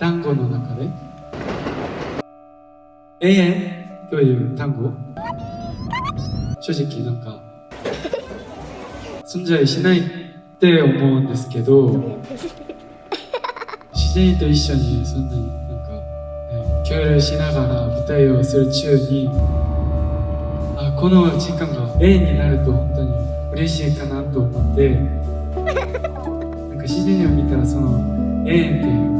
単語の中で。永遠？という単語。正直なんか。存在しないって思うんですけど。自然と一緒にそんなになんか、えー共有しながら舞台をする中に。あこの時間が永遠になると本当に嬉しいかなと思って。なんか自然を見たらその永遠という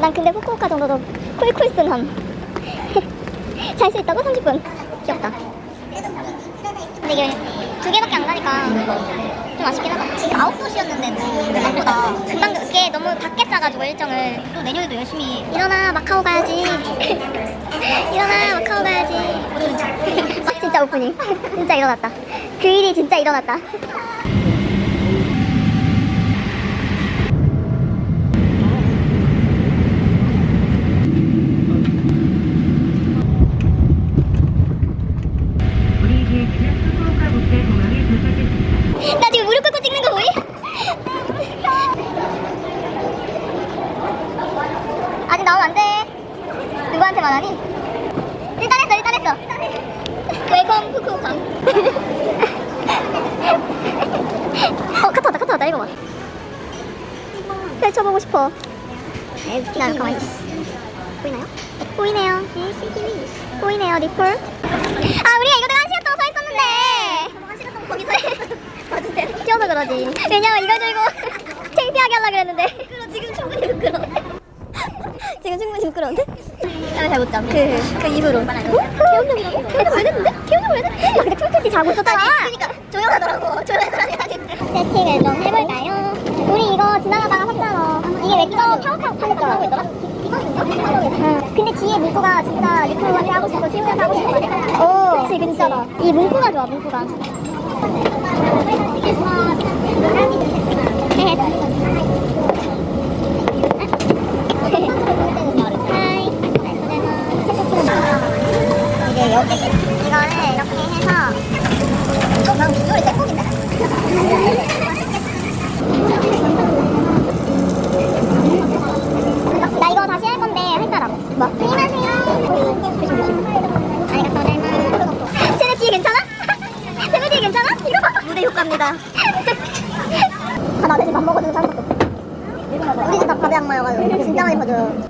난 근데 후쿠오카 정도도 쿨쿨슨함. 잘 수 있다고? 30분. 귀엽다. 근데 이게 두 개밖에 안 가니까 좀 아쉽긴 하다. 지금 9시였는데 생각보다 금방 그게 너무 밖에 짜가지고 일정을. 또 내년에도 열심히 일어나 마카오 가야지. 일어나 마카오 가야지. 진짜 오프닝. 진짜 일어났다. 그 일이 진짜 일어났다 우리 이제 지난 후쿠오카 국제 공항에 도착했습니다. 나 지금 무릎 꿇고 찍는 거 보이? 아직 나오면 안 돼. 누구한테 말하니? 일단 했어, 일단 했어. 웰컴 후쿠오카. 어, 카트 왔다, 카트 왔다. 읽어봐. 펼쳐보고 싶어. 나 가만히 있어. 보이나요? 보이네요. 보이네요, 리플. 아, 우리가 이거 내가 한 시간 동안 서 있었는데. 한 시간 동안 거기서 해. 봐주세요. 뛰어서 그러지. 왜냐면 이거 들고 창피하게 하려고 그랬는데. 부끄러 지금 충분히 부끄러. 지금 충분히 부끄러운데? 잠. 그, 그 이후로. 기억력이라고? 그래도 왜 됐는데? 기억력 왜 됐는데? 나 근데 툴툴티 자고 있었잖아. 그니까 조용하더라고. 하는데. 세팅을 좀 해볼까요? 우리 이거 지나가다가 샀잖아. 이게 왜 이거 파워파워 파워파워 하고 있더라? 응. 근데 뒤에 문구가 진짜 리플러이 하고 싶고 티우에서 하고 싶고 오, 그치, 진짜다. 이 문구가 좋아, 문구가. 여기 이거를 이렇게 해서 나 이거 다시 할 건데 할 사람 뭐? 안녕하세요. 아리가또 잘마 세네 뒤에 괜찮아? 세네 뒤에 괜찮아? 이거 봐. 무대 효과입니다. 아 나 대신 밥 먹어주는 없어. 우리 집다 밥에 악마여가지고. 진짜 많이 봐줘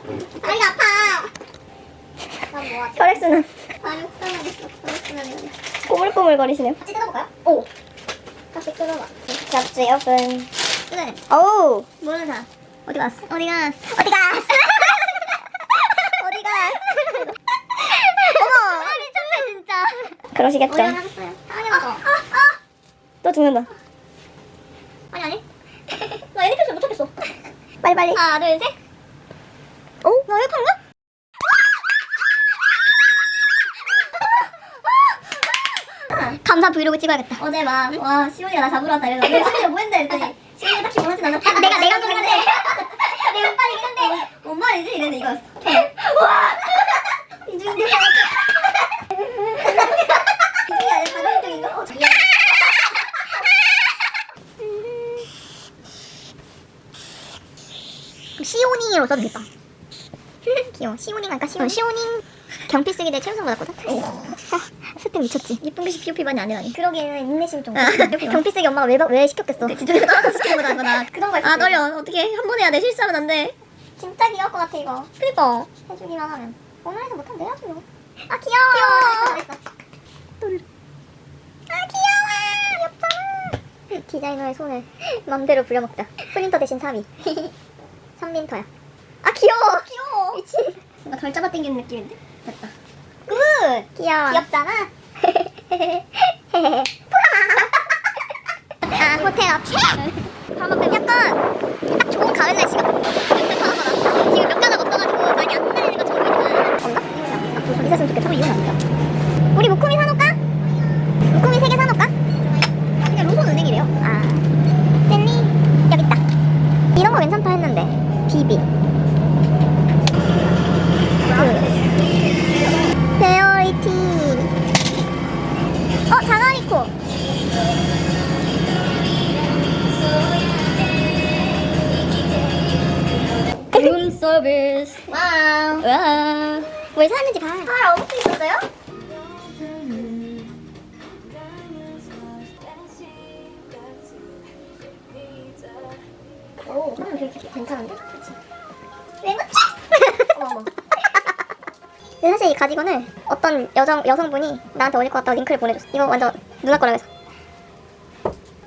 눌러주셨어요 다리 아파. 난 뭐 하지? 혈액순환. 다리 혹사하겠어. 혈액순환이 꼬물꼬물 거리시네요. 같이 뜯어볼까요? 오. 같이 뜯어봐. 잡지 오픈 뜯어내 오. 모르는 사람 어디 갔어? 어디 갔어? 어디 갔어? 어디 갔어? 어머. 아 미쳤네 진짜. 그러시겠죠? 하셨어요 당연하죠 아, 아, 또 죽는다. 아니 아니. 나 애니메이션 못 찾겠어. 빨리 빨리. 하나 둘 셋 이렇게 할래? 감사 브이로그 찍어야겠다. 어제 막, 와, 시온이가 나 잡으러 왔다. 이래서, 왜 시온이가 뭐 했는데? 했더니, 시온이가 딱히 원하진 않았다. 내가, 내가 그랬는데. 내 운빨이긴 한데. 뭔 말이지? 이랬는데 이거였어. 와! 이중이 아니라 다른 쪽인가? 어, 미안. 시오닝으로 써도 되겠다. 귀여워. 시오닝 할까? 시오닝. 시오닝 경필 쓰기 내 최우선 받았거든. 스펙 미쳤지. 예쁜 글씨 POP 많이 안 해다니. 그러기에는 인내심 좀. 경필 쓰기 엄마가 왜, 왜 시켰겠어? 진짜 떨어져 시키는 거다 이거나. 그런 거 아, 떨려. 어떻게 한 번 해야 돼. 실수하면 안 돼. 진짜 귀여울 것 같아 이거. 그니까. 해주기만 하면. 오늘에서 못하면 내야지 뭐. 아 귀여워. 귀여워. 또르르. 아 귀여워. 귀엽잖아. 디자이너의 손을 맘대로 부려먹다. 프린터 대신 3위. 3민터야. 아 귀여워. 귀여워. 미친. 뭔가 덜 잡아 당기는 느낌인데? 됐다. 굿. 귀여워. 귀엽잖아. 아 호텔 앞 최악. 방금 약간 딱 좋은 가을 날씨 같아. 바라봐라. 지금 몇 가닥 없어가지고 많이 안 흔들리는 것처럼 보이지만. 없나? 있었으면 좋겠다. 어, 이건 아니다. 우리 목코미 사놓을까? 목코미 3개 사놓을까? 근데 로손 은행이래요. 아. 젤리 여기 있다. 이런 거 괜찮다 했는데 비비. 와. 뭘 샀는지 봐. 아 어묵도 있었어요? 오, 그럼 되게 괜찮은데? 어머. 근데 사실 이 가디건을 어떤 여성 여성분이 나한테 어울릴 것 같다고 링크를 보내줬어. 이거 완전 누나 거라고 해서.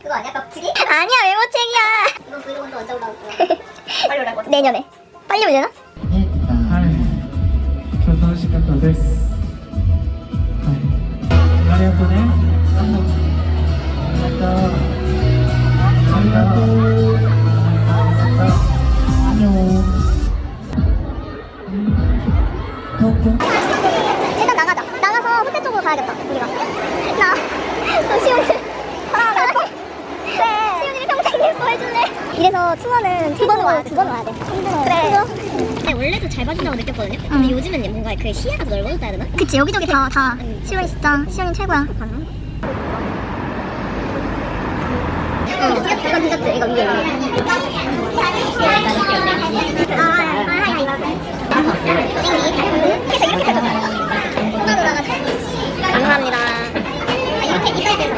그거 아니야? 깍두기? 아니야 메모책이야. 이거 브이로그도 언제 올라올게요? 빨리 올라올 거 내년에. 빨리 오려나? ですはいありがとうねありがとうありがとうまた안녕東京 일단 나가자. 나가서 호텔 쪽으로 가야겠다. 우리가. 나. 너 시온이. 사랑해. 네. 시온이를 평생 예뻐해줄래? 이래서 투어는 두 번 와야 돼. 두 번 와야 돼. 힘들어. 그래. 근데 원래도 잘 봐준다고 느꼈거든요. 근데 요즘은 뭔가 그 시야가 넓어졌다 해야 되나? 그치 여기저기 다, 다. 진짜, 최고야. 응, 디저트, 이거 디저트, 이거 위에. 아, 아, 아, 이거. 그래서 이렇게 가져가요. 누나 누나가 감사합니다. 아, 이렇게 이 사이즈에서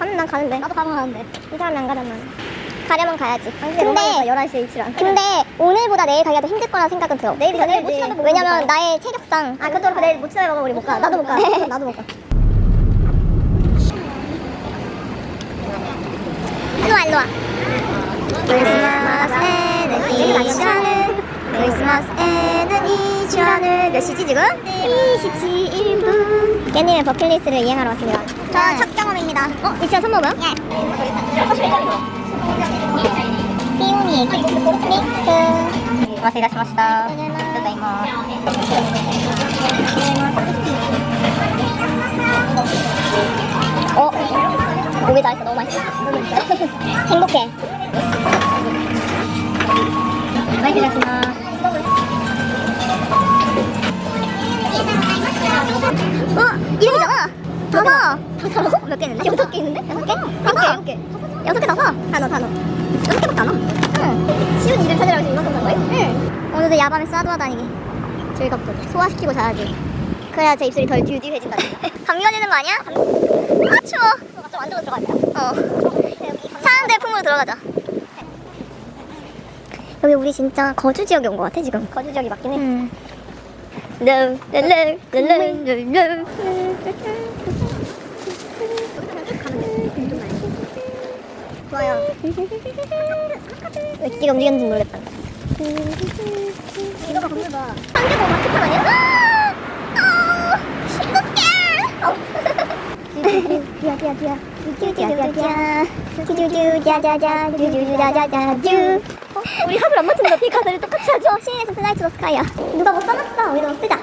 가면 난 가는데. 나도 가면 가는데. 이 사람이 안 가려면. 가려면 가야지. 근데 11시에 이치란 근데 오늘보다 내일 가기가 더 힘들 거라 생각은 들어. 내일이 더 내일 못 지나도 왜냐면 나의 체력상. 아 그렇고 내일 못 지나면 우리 못 가. 나도 못 가. 나도 못 가. 일로 와 일로 와. 크리스마스에는 이시라는 크리스마스에는 이시라는 몇 시지 지금? 27분. 깨님의 버킷리스트를 이행하러 왔습니다. 저는 첫 경험입니다 어? 이시란 첫 먹어요? 예 삐우니 미크 고맙습니다 고맙습니다 어? 목이 다 있어 너무 맛있어 행복해 맛있겠습니다 어? 이름이잖아 봐봐 다섯? 몇개 있는데? 여섯 개 있는데? 여섯 개? 다섯 개. 여섯 개 다섯? 단어 단어. 여섯 개밖에 안 와. 응. 쉬운 이름 찾으라고 지금 이만큼 간 거예요? 응. 오늘도 야밤에 싸돌아 다니기. 즐겁죠. 소화시키고 자야지. 그래야 제 입술이 덜 듀듀해진다. 감기 걸리는 거 아니야? 감... 아 추워. 좀 안쪽으로 들어가야 돼. 어. 사람들 품으로 들어가자. 여기 우리 진짜 거주 지역에 온 것 같아 지금. 거주 지역이 맞긴 해. 음. 좋아요. 왜 기가 움직였는지 모르겠다. 보면 봐. 한개더 마켓판 아니야? 아, so scared. 디야 디야 디야. 듀듀듀듀듀. 듀듀듀 자자자 듀듀듀자자자 듀. 어? 우리 합을 안 맞춘다. 비 가사를 똑같이 하죠. 시인에서 플라이 투더 스카이야. 누가 뭐 써놨어? 우리도 쓰자.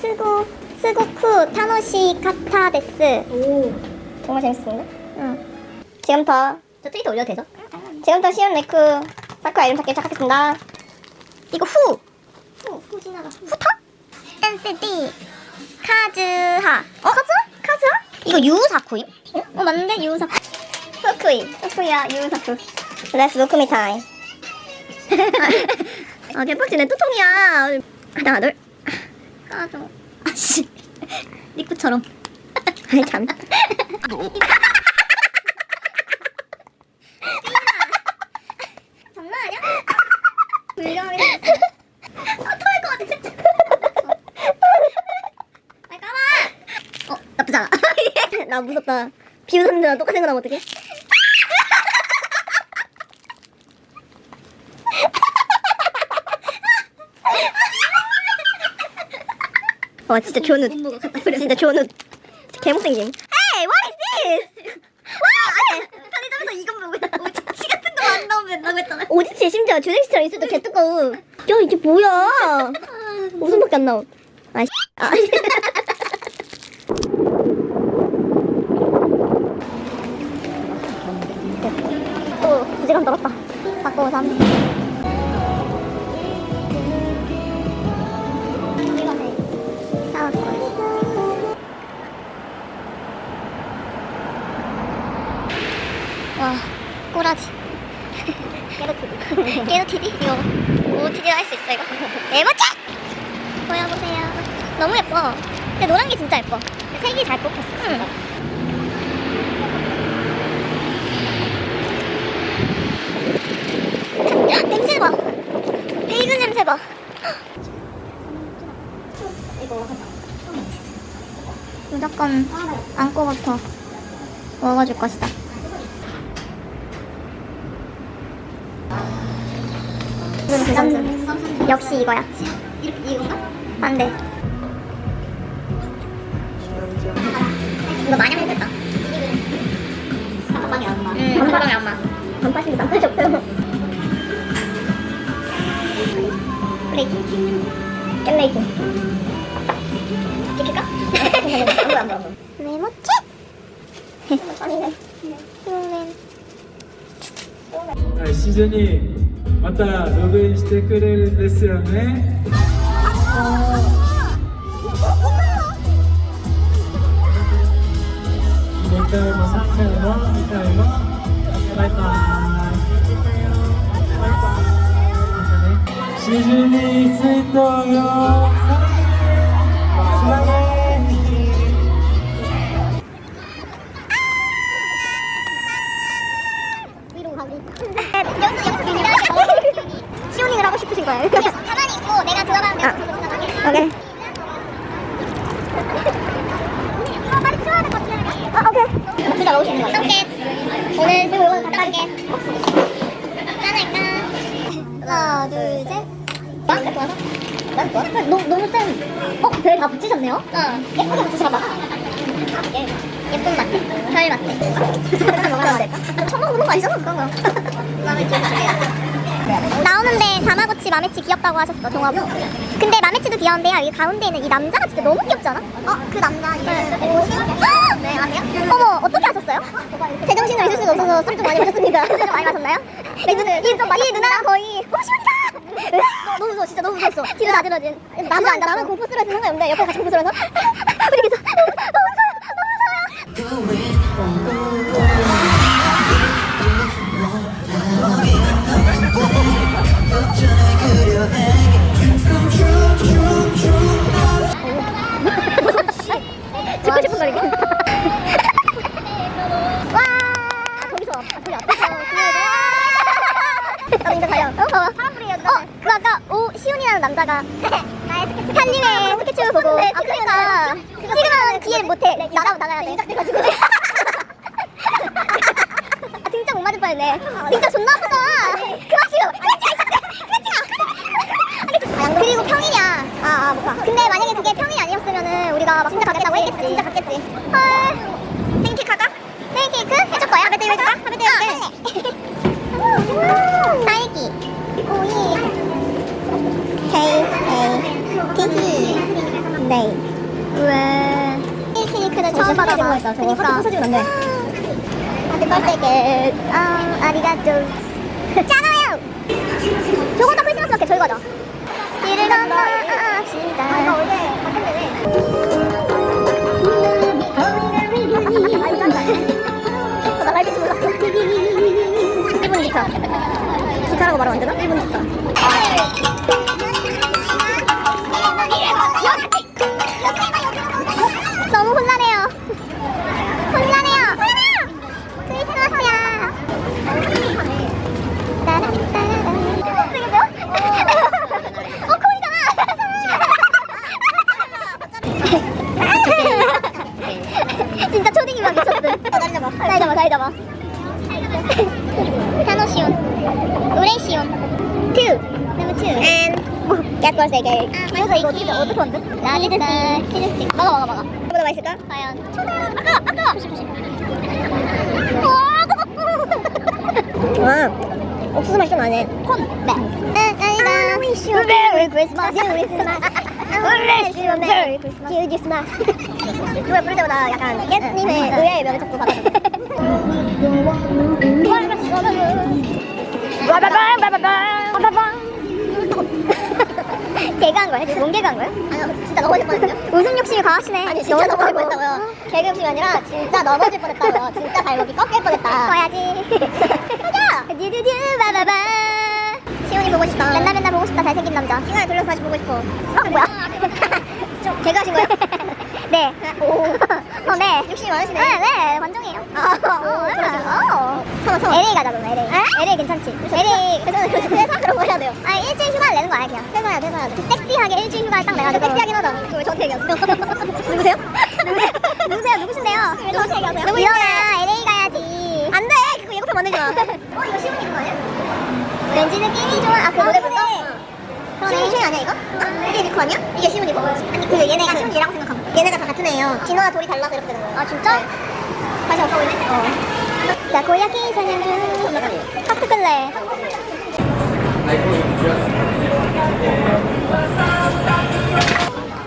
스고 스고쿠 타노시 카타데스. 오. 정말 재밌었는데? 응. 지금부터 저 트위터 올려도 되죠? 지금부터 시온 네크 사쿠라 이름 찾기 시작하겠습니다. 이거 후. 후 후 지나가. 후타? NCT 카즈하. 어? 카즈하? 카즈하? 이거 유사쿠임? 어? 어 맞는데 유사쿠. 후쿠이. 후쿠이야 유사쿠. Let's look me time. 아 개빡치네 뚜통이야. 하나 둘. 둘. 아씨. 니꾸처럼. 아이 참. 장난 아니야? 아, 토할 것 같아. 까봐. 어, 나쁘지 않아. 나 무섭다. 비웃었는데 나 똑같은 거 나면 어떡해? 와 어, 진짜 조nud 진짜 조nud 개못생김 Hey what is this? 와 아니 편의점에서 이거 보고 오지치 같은 거 안 나오면 된다고 오지치 심지어 주행시처럼 있어도 개뚜꺼워 야 이게 뭐야? 웃음밖에 안 나옴 아이 아. 또 부지런 떨었다. 바꿔 3 사왔고 대박지! 보여보세요. 너무 예뻐. 근데 노란 게 진짜 예뻐. 색이 잘 뽑혔어. 헉, 냄새 봐. 베이글 냄새 봐. 이거 무조건 안고 부터 먹어줄 것이다. 음, 역시 이거야. 이렇게 이건가? 안 돼. 이거 마냥 먹겠다. 단팥빵이 안 나. 응, 단팥빵이 안 나. 단팥이 단팥이 없어요. 플레이팅. 깻레이팅. 찍힐까? 안 보여 안 보여. 메모치? 아니네. 수면. またログインしてくれるんですよね。2回も3回も2回もバイバイ。バイバイ。またね。シズに水筒よ。 거예요? 그냥 가만히 있고 내가 들어가면 아, 오케이. 아 빨리 치워야 될것 같아. 아 오케이. 진짜 먹을 수 있는 거. 오케이. 오늘 그리고 이거 갔다 올게. 짠할까? 하나 둘 셋. 좋아서? 난 좋아? 너무 너무 센. 어? 별 다 붙이셨네요? 응. 예쁘게 붙이시나 봐. 예. 예쁜 마트, 별 마트. 하나 먹어야 될까? 거 아니잖아, 그거. 마음에 나오는데 다마고치 마메치 귀엽다고 하셨어, 종합. 근데 마메치도 귀여운데요. 여기 가운데 있는 이 남자가 진짜 너무 귀엽지 않아? 어, 그 남자 이름 네, 아세요? 어머, 어떻게 하셨어요? 제정신을 잊을 수가 없어서 술 좀 많이 마셨습니다. 술 좀 많이 마셨나요? 이, 누, 이, 이 누나랑 거의 어, 시원이다! 너무 무서워, 진짜 너무 무서웠어. 뒤로 나들어진. 나는, 나는 공포스러워서 상관이 없는데 옆에 같이 공포스러워서 우리 계속 너무 무서워, 너무 무서워. 싶은 그 보고 아. 아 진짜 못 맞을 뻔했네. 진짜 존나 아프다. 그만 지금. 그리고 평이냐? 아, 아, 가. 근데 만약에 그게 평이 아니었으면은 우리가 막 진짜 가겠다고 했겠지. 진짜 갔겠지. 헐. 생케이크 할까? 생케이크? 해줄 거야? 하베트 해줄까? 하베트 해줄게. 딸기. 오이. 케이, 케이. 티티. 네. 이 케이크는 처음 받아봐. 그니까. 부서지면 안 돼. 하트 버스데이 아, 아리가또. 잖아요! 저거 다 크리스마스 마켓 저기 가자. 아, 어제 바쁜데 왜? 나 말할지 몰랐어. 1분 기타. 기타라고 말하면 안 되나? 1분 기타. Merry Christmas. Merry Christmas. merry Christmas. Merry Christmas. 노래 부를 때마다 약간 깻님의 의외의 명을 자꾸 받아줘. 개가 한 거야? 뭔 개가 한 거야? 아니요, 진짜 넘어질 뻔했어요. 웃음 욕심이 강하시네. 아니, 진짜 넘어질 뻔했다고요. 개그 욕심이 아니라 진짜 넘어질 뻔했다고요. 진짜 발목이 꺾일 뻔했다. 꺼야지. 꺼져! 듀듀듀 바바바. 시온이 보고 싶다. 맨날 맨날 보고 싶다. 잘생긴 남자. 시간을 돌려서 다시 보고 싶어. 어, 뭐야? 좀 개그 하신 거예요? 네. 오. 어, 네. 욕심이 많으시네. 네, 네. 관종이에요. 아, 어, 어. 천원, 천원. LA 가자, 그럼 LA. LA 괜찮지? LA. 회사 그런 거 해야 돼요. 아, 일주일 휴가를 내는 거 아니야, 그냥. 회사야, 회사야. 섹시하게 일주일 휴가를 딱 내가지고. 섹시하긴 하다. 그걸 저한테 얘기하세요. 누구세요? 누구세요? 누구세요? 누구신데요? 왜 저한테 얘기하세요? 누구 일어나, LA 가야지. 안 돼! 만들지 마. 어, 이거 시원이 그거 아니야? 왠지 느낌이 좋아. 아, 그 노래 부르 시온이 슈이 아니야 이거? 아, 이게 니코 아니야? 이게 시온이고 아니 그 얘네가 시온 얘라고 생각하면 돼. 얘네가 다 같은 애예요 진호와 돌이 달라서 이렇게 되는 거야 아 진짜? 다시 엎어 보이네? 어. 자 고야키 사냥중 하트 끌래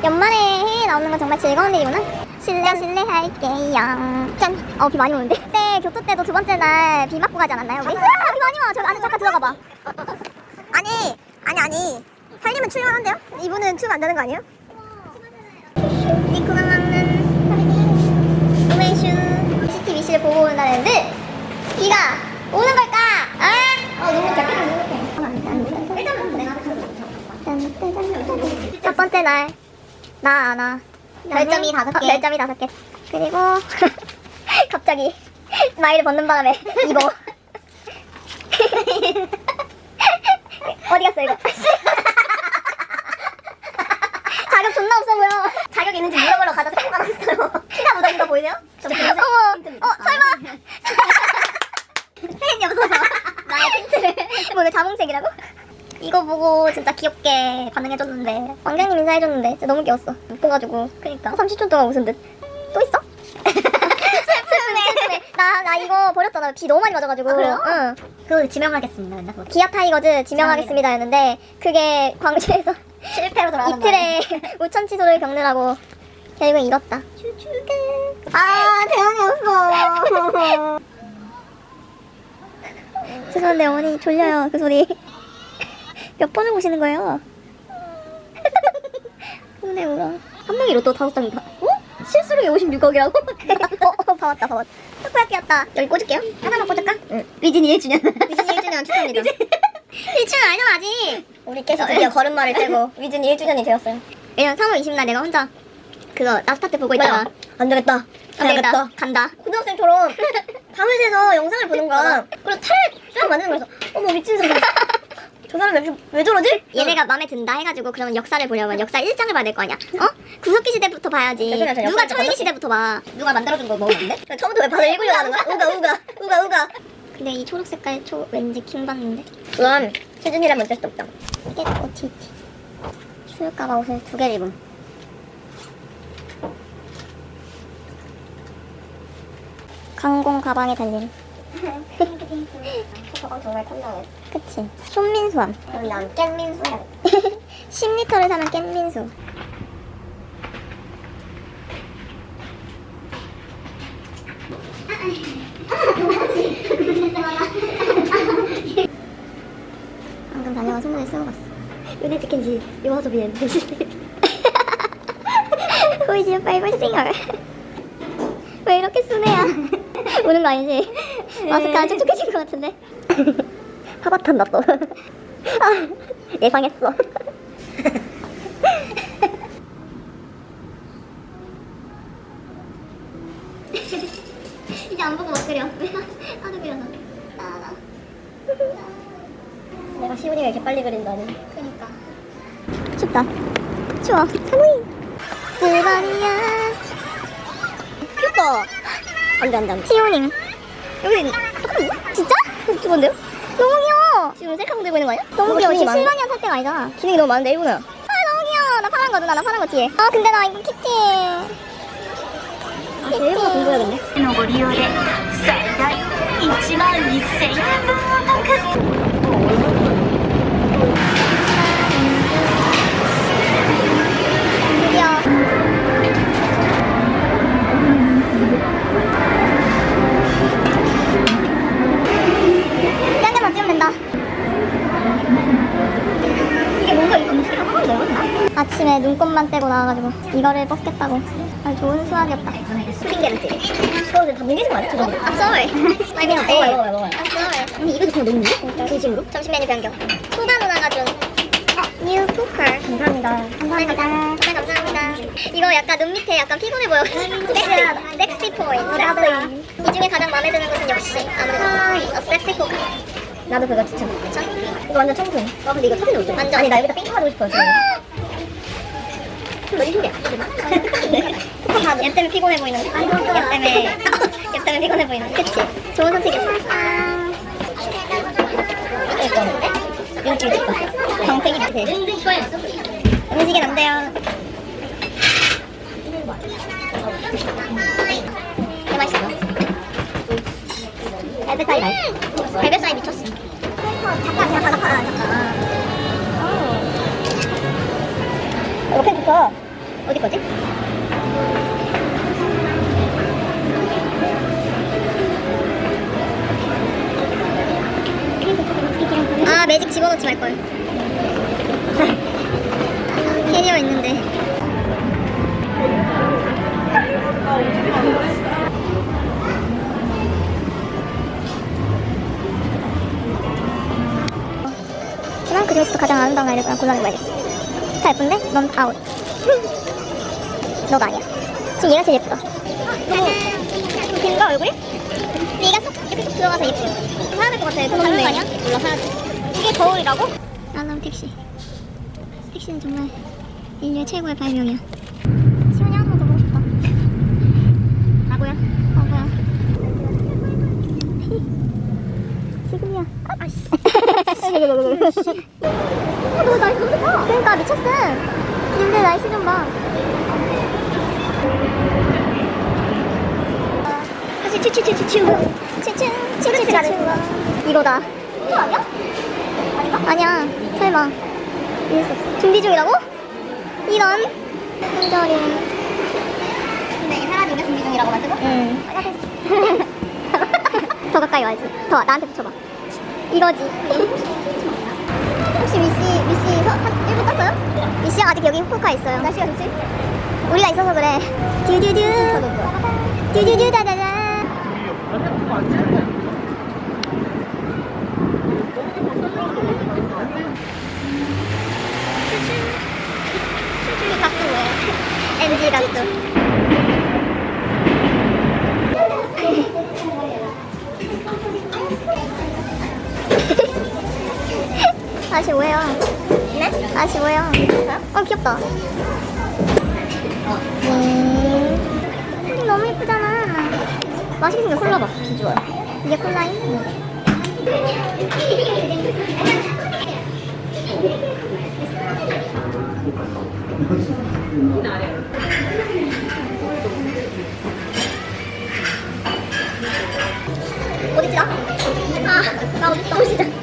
연말에 해외 나오는 건 정말 즐거운 일이구나 실례 실례 할게요 짠! 어비 많이 오는데? 교토 때도 두 번째 날 비 맞고 가지 않았나요 우리? 아, 비 많이 와! 저 안에 잠깐 들어가 봐 아니 아니 아니 살림은 출연한데요? 이분은 출연 안 되는 거 아니에요? 니코가 먹는 우메슈 CCTV 씨를 보고 온다는데 비가 오는 걸까? 아! 어 너무 작게 너무 일단은 내가 첫 번째 날나 아나 별점이 다섯 개 별점이 다섯 개 그리고 갑자기 마이를 벗는 바람에 입어 어디 갔어 이거? 자격 존나 없어 보여. 자격 있는지 물어보러 가다 사고 가고 있어요. 피가 묻어있는 거 보이세요? 어머, 어 설마? 팬이 없어서 나의 틴트를 오늘 자몽색이라고? 이거 보고 진짜 귀엽게 반응해줬는데 왕장님 인사해줬는데 진짜 너무 귀여웠어. 웃겨가지고 그니까 30초 동안 웃은 듯. 또 있어? 나, 이거 버렸잖아. 비 너무 많이 맞아가지고. 아, 그래요? 응. 그거 지명하겠습니다. 맨날 그거. 기아 타이거즈 지명하겠습니다 였는데 그게 광주에서 실패로 돌아가는 이틀에 우천 취소를 겪느라고 결국엔 잃었다. 아 대원이 없어. 죄송한데 어머니 졸려요 그 소리. 몇 번을 보시는 거예요? 근데 울어. 한 명이 로또 다섯 장이다. 어? 실수로 56억이라고? 어, 어, 봐왔다, 봐왔다. 타코야끼 왔다. 여기 꽂을게요. 하나만 꽂을까? 응. 위진이 1주년. 위진이 1주년 축하합니다. 1주년 아니잖아, 아직. 우리 깨서 드디어 걸음마를 떼고 위진이 1주년이 되었어요. 왜냐면 3월 20날 내가 혼자 그거 나스타트 보고 있다가 안 되겠다. 안 되겠다. 간다. 고등학생처럼 밤을 새서 영상을 보는 거야. 그리고 탈 쫙 만드는 거여서 어머 미친 사람. 저 사람 왜, 왜 저러지? 얘네가 마음에 든다 해가지고 그러면 역사를 보려면 역사 1장을 봐야 될 거 아니야? 어? 구석기 시대부터 봐야지. 저 누가 역사 천기 건너뛰기- 시대부터 봐. 누가 만들어준 거안 돼? 처음부터 왜 바로 읽으려고 하는 거야? 우가 우가 우가 우가. 근데 이 초록 색깔 초 왠지 킹 받는데? 그럼 세준이라면 어쩔 수 없다. 이게 OTT. 추울까봐 옷을 두 개를 입음. 강공 가방에 달린. 저거 정말 탐나네. 그치. 손민수함. 그럼 난 깻민수야. 10리터를 사면 깻민수. 방금 다녀와 손을 쓰고 갔어. 은혜 치킨지 요하소비엔. Who is your favorite singer? 왜 이렇게 순해야? 우는 거 아니지? 마스크 안 촉촉해진 것 같은데? 하바탄다 또. 아, 예상했어. 이제 안 보고 막 그려. 하도 그려서. 나 나. 내가 시온이가 이렇게 빨리 그린다니. 그니까. 춥다. 추워. 할로윈. 스바니야. 귀엽다. 안돼 안돼 안돼. 티오닝. 여기 진짜? 저건데요? 너무 귀여워. 지금 셀카봉 들고 있는 거 아니야? 너무 너무 귀여워. 기능이 지금 많네. 실바니아 살 때가 아니잖아. 기능이 너무 많은데 일본아. 아 너무 귀여워. 나 파란 거 누나 나 파란 거 뒤에. 아 근데 나 이거 키티. 아, 저 일본어 공부해야겠네. のご利用で最大1万2000円分お得 드디어. 다. 이게 뭔가 이거 음식이 하나도 넣었나? 아침에 눈곱만 떼고 나와가지고 이거를 뽑겠다고. 아 좋은 수학이었다. 푸딩 게르트. 그거 다 뭉개진 거 아니야? 저거. I'm sorry. 먹어요, 먹어요. I'm sorry. 아니 이거 정말 너무 뭉개? 진심으로? 점심 메뉴 변경. 소다 누나가 준 어, 뉴 쿠커. 감사합니다. 감사합니다. 정말 감사합니다. 이거 약간 눈 밑에 약간 피곤해 보여가지고 섹시하다. 섹시 포인트. 섹시. 이 중에 가장 마음에 드는 것은 역시 아무래도 어, 섹시 포크. 나도 그거 추천. 이거 완전 청순. 아 근데 이거 사진 어때? 완전. 아니 나 여기다 핑크 하고 싶어 지금. 너무 신기해. 얘 때문에 피곤해 보이는 거. 얘 때문에 얘 때문에 피곤해 보이는 거. 그치? 좋은 선택이었어. 아. 이거 좀 예쁘다. 광택이 같아. 음식은 안 돼요. 이거 맛있어. 벨벳사이 맛있어. 벨벳사이 미쳤어. 잠깐 잠깐 잠깐 잠깐. 이거 펜 좋다. 어디 거지? 아 매직 집어넣지 말걸 아이를 그냥 골라내봐야겠어 다 예쁜데? 넌 아웃 너가 아니야. 지금 얘가 제일 예쁘다. 너무 긴가 얼굴이? 근데 얘가 쏙 이렇게 쏙 들어가서 예뻐. 사야 될 것 같아. 돈 없는 거 아니야? 몰라 사야지. 이게 거울이라고? 나는 택시. 택시는 정말 인류의 최고의 발명이야. 시원이 한번 더 보고 싶다. 바보야. 바보야. 지금이야. 아씨. 어, 너 날씨 너무 좋다. 그러니까 미쳤어. 근데 날씨 좀 봐. 다시 추추 추추추추 이거다 이거 아니야? 아닌가? 아니야 설마 이럴 수 없어 준비 중이라고? 이런 흔적이 근데 이 사람이 왜 준비 중이라고 만들고? 응. 더 가까이 와야지 더 나한테 붙여봐 이거지 혹시 미씨 1분 땄어요? 미씨 아직 여기 후쿠오카 있어요 날씨가 좋지? 우리가 있어서 그래. 듀듀듀. 듀듀듀 다다다. 슈슈 각도 뭐예요? NG 각도. 다시 뭐예요? 네? 다시 뭐예요? 어 귀엽다. 음, 너무 예쁘잖아. 맛있게 생겨 콜라 봐 비주얼. 이게 콜라인? 어딨지 나? 아, 나 어딨어? 어딨어? 애들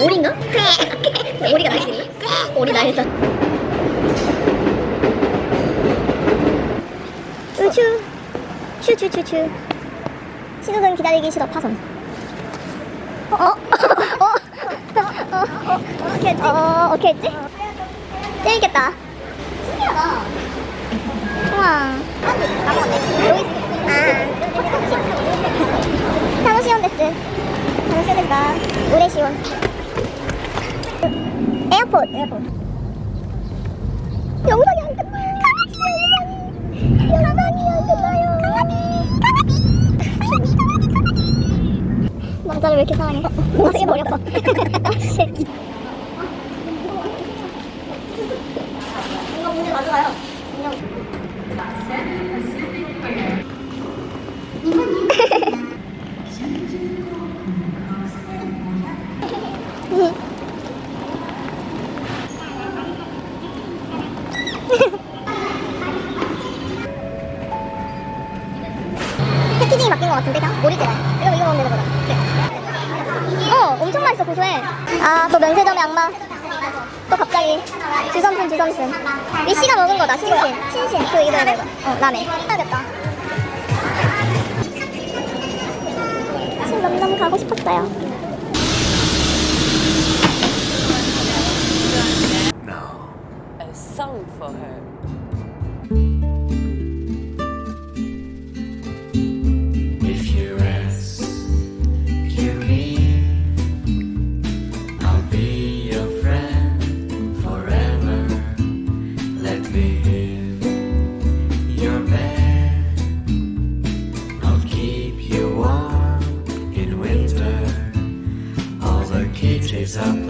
오리인가? 오리가 날개인가? 오리 날개. 우추 추추추추 신호등 기다리기 싫어 파선 어? 어? 어? 어? 어? 어떻게 했지? 어, 어떻게 했지? 재밌겠다 신기하다 우와 아 먹었네 여기 있어 아 데스 타노시온 데스다 우레시온 에어포트 에어포트 영상이 안 끝나요 강아지 영상이 영상이 안 끝나요 강아지 강아지 강아지 강아지 남자를 왜 이렇게 사랑해? 어, 되게 어렵다. 패키징이 바뀐 것 같은데 그냥? 오리지널 이거 이거 먹는 거다. 그래. 어 엄청 맛있어 고소해. 아 또 면세점의 악마. 또 갑자기. 주섬순 주섬순. 리씨가 먹은 거다 신신. 신신. 그 이거 이거 어 라멘 해야겠다. 너무너무 가고 싶었어요 Sesam